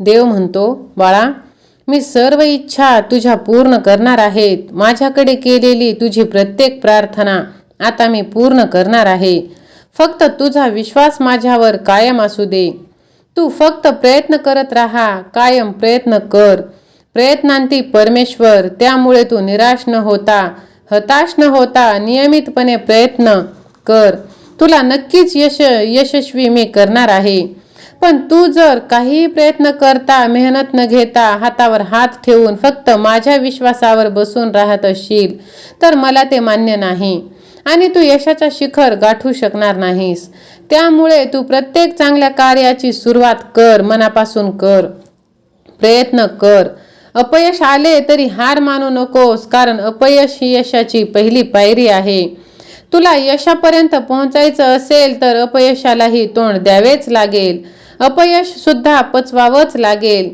देव म्हणतो बाळा मी सर्व इच्छा तुझ्या पूर्ण करणार आहेत. माझ्याकडे केलेली तुझी प्रत्येक प्रार्थना आता मी पूर्ण करणार आहे. फक्त तुझा विश्वास माझ्यावर कायम असू दे. तू फक्त प्रयत्न करत राहा कायम प्रयत्न कर. प्रयत्नांती परमेश्वर त्यामुळे तू निराश न होता हताश न होता नियमितपणे प्रयत्न कर. तुला नक्कीच यश यशस्वी मी करणार आहे. पण तू जर काही प्रयत्न करता मेहनत न घेता हातावर हात ठेवून फक्त माझ्या विश्वासावर बसून राहत असशील तर मला ते मान्य नाही. आणि तू यशाचा शिखर गाठू शकणार नाहीस. त्यामुळे तू प्रत्येक चांगल्या कार्याची सुरुवात कर मनापासून कर. प्रयत्न कर. अपयश आले तरी हार मानू नकोस कारण अपयश ही यशाची पहिली पायरी आहे. तुला यशापर्यंत पोहोचायचं असेल तर अपयशालाही तोंड द्यावेच लागेल. अपयश सुद्धा पचवावंच लागेल.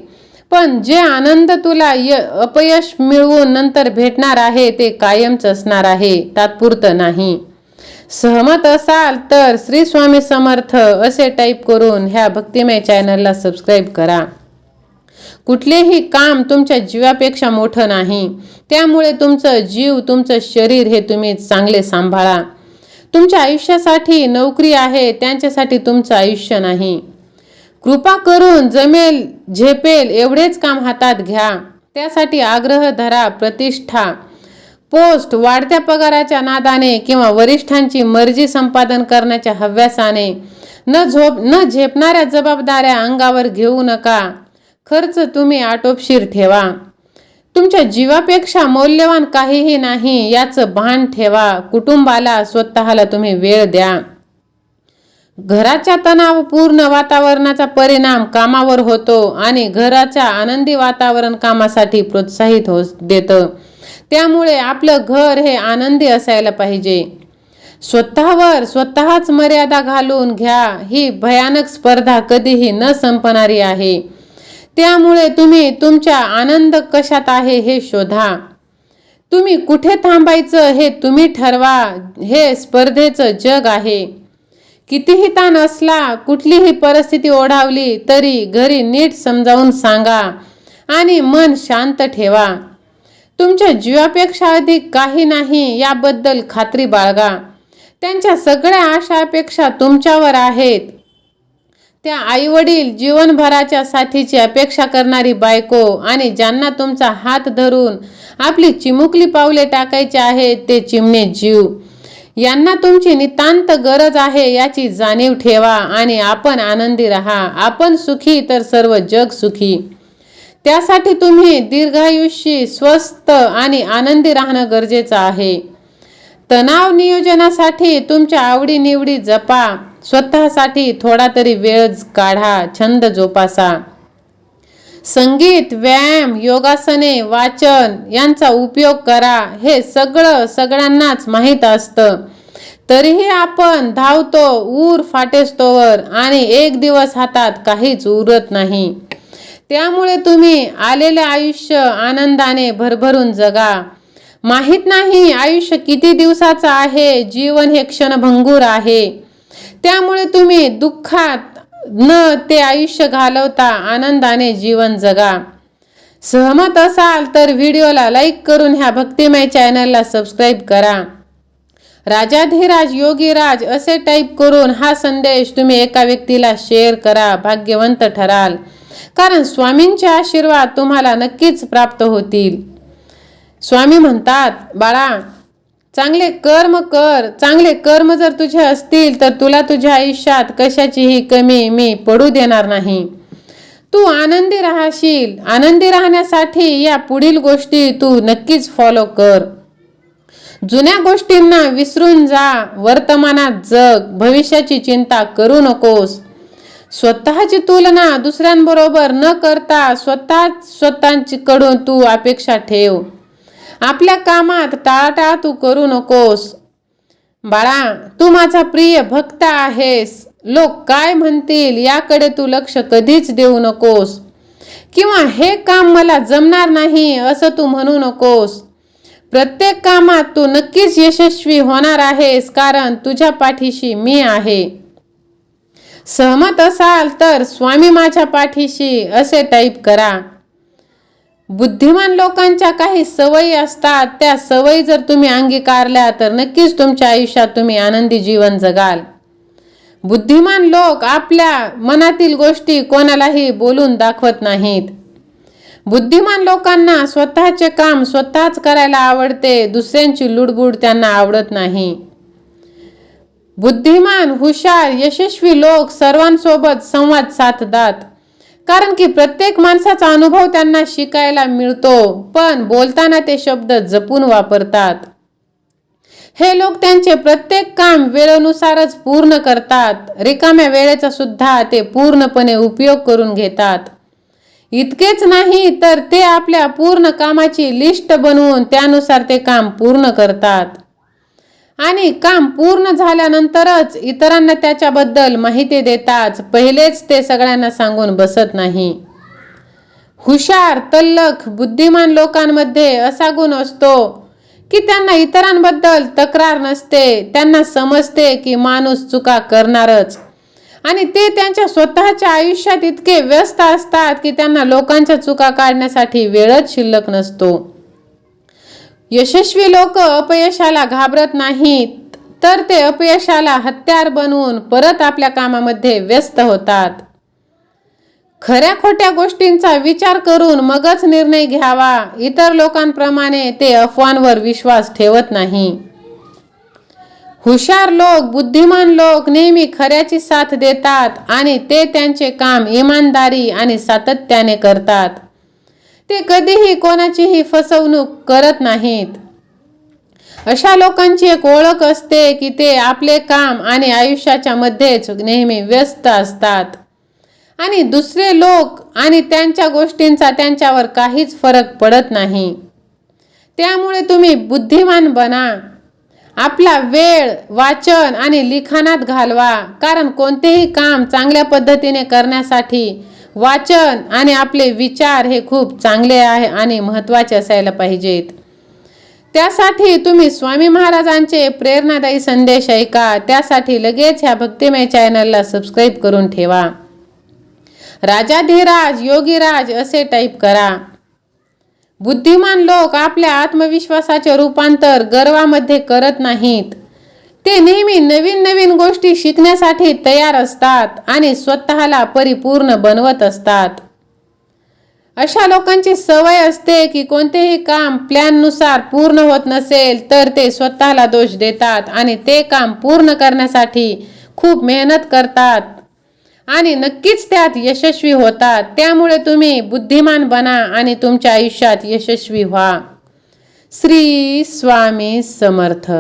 पण जे आनंद तुला य अपयश मिळवून नंतर भेटणार आहे ते कायमच असणार आहे तात्पुरतं नाही. सहमत असाल तर श्री स्वामी समर्थ असे टाईप करून ह्या भक्तिमय चॅनलला सबस्क्राईब करा. कुठलेही काम तुमच्या जीवापेक्षा मोठं नाही. त्यामुळे तुमचं जीव तुमचं शरीर हे तुम्ही चांगले सांभाळा. तुमच्या आयुष्यासाठी नोकरी आहे त्यांच्यासाठी तुमचं आयुष्य नाही. कृपा करून जमेल झेपेल एवढेच काम हातात घ्या. त्यासाठी आग्रह धरा प्रतिष्ठा. पोस्ट वाढत्या पगाराच्या नादाने किंवा वरिष्ठांची मर्जी संपादन करण्याच्या हव्यासाने. न झोप न झेपणाऱ्या जबाबदाऱ्या अंगावर घेऊ नका. खर्च तुम्ही आटोपशीर ठेवा. तुमच्या जीवापेक्षा मौल्यवान काहीही नाही याचं भान ठेवा. कुटुंबाला स्वतःला तुम्ही वेळ द्या. घराच्या तणावपूर्ण वातावरणाचा परिणाम कामावर होतो आणि घराच्या आनंदी वातावरण कामासाठी प्रोत्साहित हो देतं. त्यामुळे आपलं घर हे आनंदी असायला पाहिजे. स्वतःवर स्वतःच मर्यादा घालून घ्या ही भयानक स्पर्धा कधीही न संपणारी आहे. त्यामुळे तुम्ही तुमच्या आनंद कशात आहे हे शोधा. तुम्ही कुठे थांबायचं हे तुम्ही ठरवा हे स्पर्धेचं जग आहे. कितीही ताण असला कुठलीही परिस्थिती ओढावली तरी घरी नीट समजावून सांगा आणि मन शांत ठेवा. तुमच्या जीवापेक्षा अधिक काही नाही याबद्दल खात्री बाळगा. त्यांच्या सगळ्या आशा अपेक्षा तुमच्यावर आहेत. त्या आईवडील जीवनभराच्या साथीची अपेक्षा करणारी बायको आणि ज्यांना तुमचा हात धरून आपली चिमुकली पावले टाकायची आहेत ते चिमणे जीव. यांना तुमची नितांत गरज आहे याची जाणीव ठेवा आणि आपण आनंदी राहा. आपण सुखी तर सर्व जग सुखी. त्यासाठी तुम्ही दीर्घायुष्यी स्वस्त आणि आनंदी राहणं गरजेचं आहे. तणाव नियोजनासाठी तुमच्या आवडीनिवडी जपा. स्वतःसाठी थोडा तरी वेळ काढा. छंद जोपासा. संगीत व्यायाम योगासने वाचन यांचा उपयोग करा. हे सगळं सगळ्यांनाच माहीत असतं. तरीही आपण धावतो ऊर फाटेस्तोवर आणि एक दिवस हातात काहीच उरत नाही. त्यामुळे तुम्ही आलेले आयुष्य आनंदाने भरभरून जगा. माहीत नाही आयुष्य किती दिवसाचं आहे जीवन हे क्षणभंगूर आहे. त्यामुळे तुम्ही दुःखात न ते आयुष्य घालवता आनंदाने जीवन जगा. सहमत असाल तर व्हिडिओला लाईक करून ह्या भक्तिमय चॅनलला सबस्क्राईब करा. राजाधिराज योगीराज असे टाईप करून हा संदेश तुम्ही एका व्यक्तीला शेअर करा भाग्यवंत ठराल. कारण स्वामींचे आशीर्वाद तुम्हाला नक्कीच प्राप्त होतील. स्वामी म्हणतात बाळा चांगले कर्म कर. चांगले कर्म जर तुझे असतील तर तुला तुझ्या आयुष्यात कशाचीही कमी मी पडू देणार नाही. तू आनंदी राहशील. आनंदी राहण्यासाठी या पुढील गोष्टी तू नक्कीच फॉलो कर. जुन्या गोष्टींना विसरून जा. वर्तमानात जग. भविष्याची चिंता करू नकोस. स्वतःची तुलना दुसऱ्यांबरोबर न करता स्वतः स्वतःची कडून तू अपेक्षा ठेव. आपल्या कामात टाळाटाळ तू करू नकोस. बाळा तू माझा प्रिय भक्त आहेस. लोक काय म्हणतील याकडे तू लक्ष कधीच देऊ नकोस. किंवा हे काम मला जमणार नाही असं तू म्हणू नकोस. प्रत्येक कामात तू नक्कीच यशस्वी होणार आहेस कारण तुझ्या पाठीशी मी आहे. सहमत असाल तर स्वामी माझ्या पाठीशी असे टाईप करा. बुद्धिमान लोकांच्या काही सवयी असतात त्या सवयी जर तुम्ही अंगीकारल्या तर नक्कीच तुमच्या आयुष्यात तुम्ही आनंदी जीवन जगाल. बुद्धिमान लोक आपल्या मनातील गोष्टी कोणालाही बोलून दाखवत नाहीत. बुद्धिमान लोकांना स्वतःचे काम स्वतःच करायला आवडते दुसऱ्यांची लुडबुड त्यांना आवडत नाही. बुद्धिमान हुशार यशस्वी लोक सर्वांसोबत संवाद साधतात. कारण की प्रत्येक माणसाचा अनुभव त्यांना शिकायला मिळतो. पण बोलताना ते शब्द जपून वापरतात. हे लोक त्यांचे प्रत्येक काम वेळेनुसारच पूर्ण करतात. रिकाम्या वेळेचा सुद्धा ते पूर्णपणे उपयोग करून घेतात. इतकेच नाही तर ते आपल्या पूर्ण कामाची लिस्ट बनवून त्यानुसार ते काम पूर्ण करतात. आणि काम पूर्ण झाल्यानंतरच इतरांना त्याच्याबद्दल माहिती देतात पहिलेच ते सगळ्यांना सांगून बसत नाही. हुशार तल्लख बुद्धिमान लोकांमध्ये असा गुण असतो की त्यांना इतरांबद्दल तक्रार नसते त्यांना समजते की माणूस चुका करणारच. आणि ते त्यांच्या स्वतःच्या आयुष्यात इतके व्यस्त असतात की त्यांना लोकांच्या चुका काढण्यासाठी वेळच शिल्लक नसतो. यशस्वी लोक अपयशाला घाबरत नाहीत तर ते अपयशाला हत्यार बनवून परत आपल्या कामामध्ये व्यस्त होतात. खऱ्या खोट्या गोष्टींचा विचार करून मगच निर्णय घ्यावा इतर लोकांप्रमाणे ते अफवांवर विश्वास ठेवत नाही. हुशार लोक बुद्धिमान लोक नेहमी खऱ्याची साथ देतात आणि ते त्यांचे काम इमानदारी आणि सातत्याने करतात. ते कधीही कोणाचीही फसवणूक करत नाहीत. अशा लोकांची एक ओळख असते की ते आपले काम आणि आयुष्याच्या मध्येच नेहमी व्यस्त असतात. आणि दुसरे लोक आणि त्यांच्या गोष्टींचा त्यांच्यावर काहीच फरक पडत नाही. त्यामुळे तुम्ही बुद्धिमान बना. आपला वेळ वाचन आणि लिखाणात घालवा. कारण कोणतेही काम चांगल्या पद्धतीने करण्यासाठी वाचन आणि आपले विचार हे खूप चांगले आहे आणि महत्त्वाचे असायला पाहिजेत. त्यासाठी तुम्ही स्वामी महाराजांचे प्रेरणादायी संदेश ऐका. त्यासाठी लगेच ह्या भक्तिमय चॅनलला सबस्क्राईब करून ठेवा. राजाधिराज योगीराज असे टाईप करा. बुद्धिमान लोक आपल्या आत्मविश्वासाचे रूपांतर गर्वामध्ये करत नाहीत. ते नेहमी नवीन नवीन गोष्टी शिकण्यासाठी तयार असतात आणि स्वतःला परिपूर्ण बनवत असतात. अशा लोकांची सवय असते की कोणतेही काम प्लॅननुसार पूर्ण होत नसेल तर ते स्वतःला दोष देतात आणि ते काम पूर्ण करण्यासाठी खूप मेहनत करतात. आणि नक्कीच त्यात यशस्वी होतात. त्यामुळे तुम्ही बुद्धिमान बना आणि तुमच्या आयुष्यात यशस्वी व्हा. श्री स्वामी समर्थ.